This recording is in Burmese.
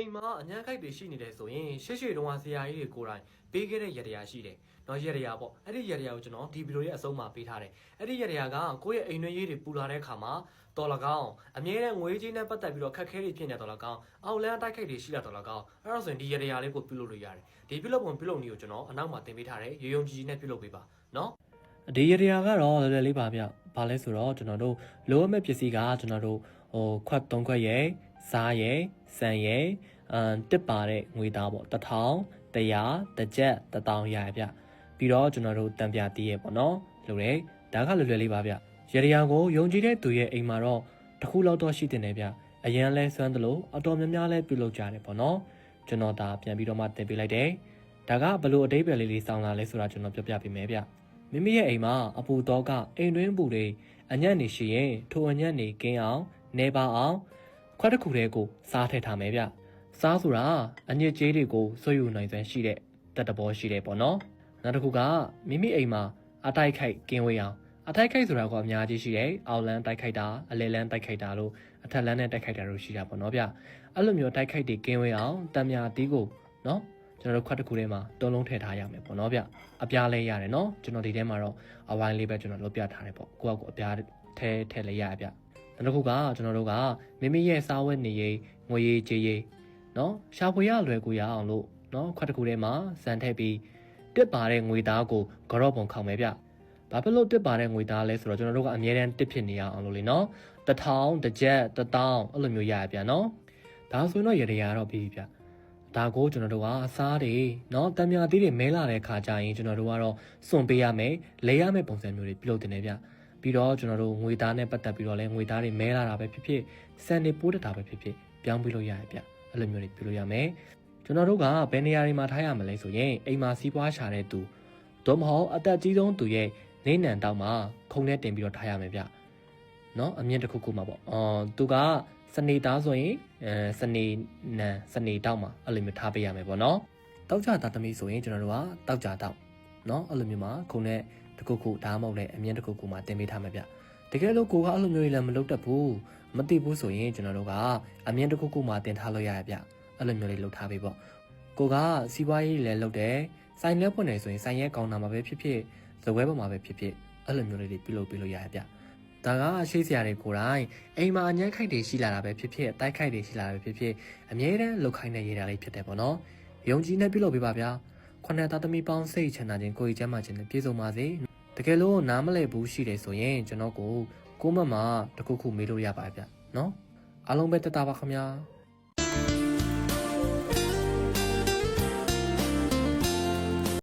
အိမ်မှာအញ្ញမ်းခိုက်တွေရှိနေတယ်ဆိုရင်ရှေ့ရှေ့တုန်းကဆရာကြီးတွေကိုယ်တိုင်ပေးခဲ့တဲ့ရတရားရှိတယ်။နော်ရတရားပေါ့အဲ့ဒီရတရားကိုကျွန်တော်ဒီဗီဒီယိုရဲ့အဆုံးမှာပေးထားတယ်။အဲ့ဒီရတရားကကိုယ့်ရဲ့အိမ်တွင်းရေးတွေပူလာတဲ့အခါမှာတော်လကောင်းအမြဲတမ်းငွေကြီးနဲ့ပတ်သက်ပြီးတော့ခက်ခဲတွေဖြစ်နေတော်လကောင်းအောက်လန်းတိုက်ခိုက်တွေရှိလာတော်လကောင်းအဲ့ဒါဆိုရင်ဒီရတရားလေးကိုပြုလုပ်လို့ရတယ်။ဒီပြုလုပ်ပုံပြုလုပ်နည်းကိုကျွန်တော်အနောက်မှာသင်ပေးထားတယ်။ရေယုံကြည်ကြည်နဲ့ပြုလုပ်ပေးပါနော်။ဒီရတရားကတော့လွယ်လွယ်လေးပါဗျ။ဘာလဲဆိုတော့ကျွန်တော်တို့လိုအပ်မဲ့ပစ္စည်းကကျွန်တော်တို့ဟိုခွက်၃ခွက်ရဲ့ စားရဲ့ဆန်ရဲ့အမ်တစ်ပါတဲ့ငွေသားပေါ့တစ်ထောင်တစ်ရာတစ်ကျပ်တစ်တောင်းရရဗျပြီးတော့ကျွန်တော်တို့တံပြတီးရဲ့ပေါ့နော်လိုတယ်ဒါကလွယ်လွယ်လေးပါဗျရရယာကိုယုံကြည်တဲ့သူရဲ့အိမ်မှာတော့တစ်ခုလောက်တော့ရှိတင်တယ်ဗျအရန်လဲစွမ်းတယ်လို့အတော်များများလဲပြုလုပ်ကြတယ်ပေါ့နော်ကျွန်တော်ဒါပြန်ပြီးတော့မှတင်ပေးလိုက်တယ်ဒါကဘလို့အတိတ်ပဲလေးလေးစောင်းလာလဲဆိုတာကျွန်တော်ပြောပြပေးမယ်ဗျမိမိရဲ့အိမ်မှာအပူတော့ကအိမ်တွင်းပူတွေအညံ့နေရှိရင်ထိုအညံ့နေကင်းအောင်နေပါအောင် ခွက်တစ်ခုတည်းကိုစားထည့်ထားမယ်ဗျစားဆိုတာအညစ်အကြေးတွေကိုဆွေးယူနိုင်စွမ်းရှိတဲ့တက်တဘောရှိတယ်ပေါ့နော်နောက်တစ်ခုကမိမိအိမ်မှာအတိုက်ခိုက်ကင်းဝေးအောင်အတိုက်ခိုက်ဆိုတာကအများကြီးရှိတယ်အောက်လန်းတိုက်ခိုက်တာအလဲလန်းတိုက်ခိုက်တာလို့အထက်လန်းနဲ့တိုက်ခိုက်တာတို့ရှိတာပေါ့နော်ဗျအဲ့လိုမျိုးတိုက်ခိုက်တွေကင်းဝေးအောင်တံမြာတီးကိုနော်ကျွန်တော်တို့ခွက်တစ်ခုထဲမှာတုံးလုံးထည့်ထားရမယ်ပေါ့နော်ဗျအပြားလဲရတယ်နော်ကျွန်တော်ဒီထဲမှာတော့အဝိုင်းလေးပဲကျွန်တော်လုပ်ပြထားတယ်ပေါ့ကိုယ့်အကူအပြားထဲထည့်လဲရရဗျနောက် တစ်ခုကကျွန်တော်တို့ကမိမိရဲ့စားဝတ်နေရေးငွေရေးကြေးရေးနော်ရှာဖွေရလွယ်ကူရအောင်လို့နော်ခွက်တစ်ခုထဲမှာဇန်ထည့်ပြီးတစ်ပါတဲ့ငွေသားကိုဂရော့ပုံခေါင်မယ်ဗျဘာဖြစ်လို့တစ်ပါတဲ့ငွေသားလဲဆိုတော့ကျွန်တော်တို့ကအမြဲတမ်းတစ်ဖြစ်နေရအောင်လို့လေနော်တထောင်တစ်ချက်တထောင်အဲ့လိုမျိုးရရပြန်နော်ဒါဆိုရင်တော့ရတရာတော့ပြီးပြီဗျဒါကိုကျွန်တော်တို့ကစားတယ်နော်တံမြာသီးတွေမဲလာတဲ့ခါကျရင်ကျွန်တော်တို့ကတော့စွန့်ပေးရမယ်လဲရမယ်ပုံစံမျိုးတွေပြုလုပ်တင်နေဗျ ပြီးတော့ကျွန်တော်တို့ငွေသားနဲ့ပတ်သက်ပြီးတော့လဲငွေသားတွေမဲလာတာပဲဖြစ်ဖြစ်စံတွေပိုးတက်တာပဲဖြစ်ဖြစ်ပြောင်းပြလို့ရရပြအဲ့လိုမျိုးတွေပြလို့ရမယ်ကျွန်တော်တို့ကဘယ်နေရာတွေမှာထားရမလဲဆိုရင်အိမ်မှာစီးပွားရှာတဲ့သူသို့မဟုတ်အသက်ကြီးဆုံးသူရဲ့နေနံတောက်မှာခုံထဲတင်ပြီးတော့ထားရမယ်ဗျနော်အမြင့်တစ်ခုခုမှာပေါ့အော်သူကစနေသားဆိုရင်အဲစနေနံစနေတောက်မှာအဲ့လိုမျိုးထားပေးရမယ်ပေါ့နော်တောက်ကြသားသမီးဆိုရင်ကျွန်တော်တို့ကတောက်ကြတောက်နော်အဲ့လိုမျိုးမှာခုံထဲ တစ်ခုခုဒါမှမဟုတ်လည်းအမြင့်တစ်ခုခုမှာတင်ပေးထားမှာဗျတကယ်လို့ကိုကအဲ့လိုမျိုးကြီးလည်းမလုပ်တတ်ဘူးမသိဘူးဆိုရင်ကျွန်တော်တို့ကအမြင့်တစ်ခုခုမှာတင်ထားလို့ရရဗျအဲ့လိုမျိုးလေးလုပ်ထားပေးပေါ့ကိုကစီးပွားရေးလည်းလုပ်တယ်ဆိုင်လဲပွင့်နေဆိုရင်ဆိုင်ရဲကောင်းတာမှာပဲဖြစ်ဖြစ်ဇပွဲပေါ်မှာပဲဖြစ်ဖြစ်အဲ့လိုမျိုးလေးတွေပြုလုပ်ပေးလို့ရရဗျဒါကအရှိစရာတွေကိုယ်တိုင်အိမ်မှာအញ្ញမ်းခိုက်တွေရှိလာတာပဲဖြစ်ဖြစ်တိုက်ခိုက်တွေရှိလာတာပဲဖြစ်ဖြစ်အမြဲတမ်းလှုပ်ခိုင်းနေရတာလေးဖြစ်တယ်ပေါ့နော်ယုံကြည်နဲ့ပြုလုပ်ပေးပါဗျာခုနှစ်သားသမီးပေါင်းစိတ်ချမ်းသာခြင်းကိုယ်ကြီးချမ်းသာခြင်းနဲ့ပြည့်စုံပါစေတ ကယ်လို့နားမလည်ဘူးရှိတယ်ဆိုရင်ကျွန်တော်ကိုကိုမမတခုခုမေးလို့ရပါဗျာနော်အားလုံးပဲတက်တာပါခင်ဗျာ